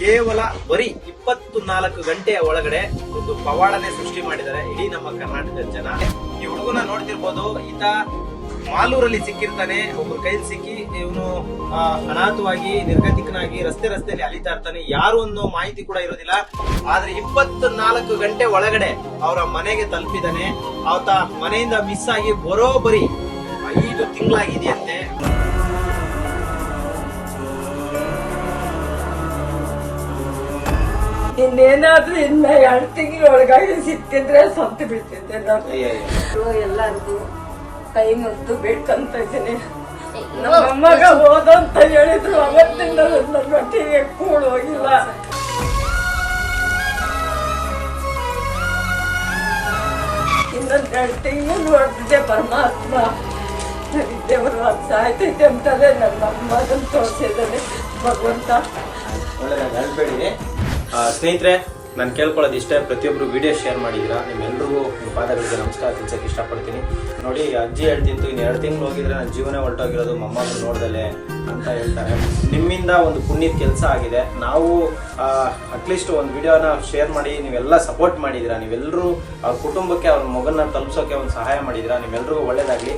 ಕೇವಲ ಬರೀ ಇಪ್ಪತ್ತು ನಾಲ್ಕು ಗಂಟೆಯ ಒಳಗಡೆ ಒಂದು ಪವಾಡನೆ ಸೃಷ್ಟಿ ಮಾಡಿದ್ದಾರೆ ಇಡೀ ನಮ್ಮ ಕರ್ನಾಟಕದ ಜನ. ಈ ಹುಡುಗನ ನೋಡ್ತಿರ್ಬೋದು, ಈತ ಮಾಲೂರಲ್ಲಿ ಸಿಕ್ಕಿರ್ತಾನೆ, ಒಬ್ರು ಕೈಲಿ ಸಿಕ್ಕಿ ಇವನು ಅನಾಥವಾಗಿ, ನಿರ್ಗತಿಕನಾಗಿ ರಸ್ತೆ ರಸ್ತೆಯಲ್ಲಿ ಅಲಿತಾ ಇರ್ತಾನೆ. ಯಾರು ಅನ್ನೋ ಮಾಹಿತಿ ಕೂಡ ಇರೋದಿಲ್ಲ. ಆದ್ರೆ ಇಪ್ಪತ್ತು ನಾಲ್ಕು ಗಂಟೆ ಒಳಗಡೆ ಅವರ ಮನೆಗೆ ತಲುಪಿದಾನೆ ಆತ ಮನೆಯಿಂದ ಮಿಸ್ ಆಗಿ ಬರೋಬರಿ ಐದು ತಿಂಗಳಾಗಿದೆಯಂತೆ. ಇನ್ನೇನಾದ್ರೂ ಇನ್ನ ಎರಡು ತಿಂಗಳೊಳಗಾಗಿ ಸಿಕ್ಕಿದ್ರೆ ಸತ್ತು ಬಿಡ್ತಿದ್ದೆ ನಾನು. ಎಲ್ಲರಿಗೂ ಕೈ ಮುದ್ದು ಬೇಕಂತ ಇದ್ದೀನಿ. ನಮ್ಮ ಮಗ ಹೋದಂತ ಹೇಳಿದ್ರು ಅವತ್ತಿಂದ ನನ್ನ ಮಟ್ಟಿಗೆ ಕೂಡ್ ಹೋಗಿಲ್ಲ ಇನ್ನೊಂದು ಎರಡು ತಿಂಗಳು ನೋಡ್ತಿದ್ದೆ ಪರಮಾತ್ಮ ದೇವರು ಅದು ಸಾಯ್ತೈತೆ ಅಂತಲೇ ನನ್ನ ಅಮ್ಮನ ತೋರಿಸಿದ್ದಾನೆ. ಭಗವಂತ. ಒಳ್ಳೆ ಅಳ್ಬೇಡಿ ಆ, ಸ್ನೇಹಿತರೆ, ನಾನು ಕೇಳ್ಕೊಳ್ಳೋದು ಇಷ್ಟೇ ಪ್ರತಿಯೊಬ್ಬರು ವಿಡಿಯೋ ಶೇರ್ ಮಾಡಿದ್ದೀರಾ? ನಿಮ್ಮೆಲ್ಲರಿಗೂ ನಿಮ್ಮ ಪಾದಗಳಿಗೆ ನಮಸ್ಕಾರ ತಿಳ್ಸೋಕೆ ಇಷ್ಟಪಡ್ತೀನಿ. ನೋಡಿ ಅಜ್ಜಿ ಹೇಳ್ತಿತ್ತು, ಇನ್ನು ಎರಡು ತಿಂಗಳು ಹೋಗಿದ್ರೆ ನನ್ನ ಜೀವನ ಹೊರಟೋಗಿರೋದು ಮಮ್ಮನ ನೋಡ್ದಲೆ ಅಂತ ಹೇಳ್ತಾರೆ. ನಿಮ್ಮಿಂದ ಒಂದು ಪುಣ್ಯದ ಕೆಲಸ ಆಗಿದೆ. ನಾವು ಅಟ್ಲೀಸ್ಟ್ ಒಂದು ವಿಡಿಯೋನ ಶೇರ್ ಮಾಡಿ, ನೀವೆಲ್ಲ ಸಪೋರ್ಟ್ ಮಾಡಿದ್ದೀರಾ? ನೀವೆಲ್ಲರೂ ಅವ್ರ ಕುಟುಂಬಕ್ಕೆ, ಅವ್ರ ಮಗನ ತಲುಪಿಸೋಕೆ ಒಂದು ಸಹಾಯ ಮಾಡಿದ್ದೀರಾ? ನಿಮ್ಮೆಲ್ಲರಿಗೂ ಒಳ್ಳೇದಾಗಲಿ.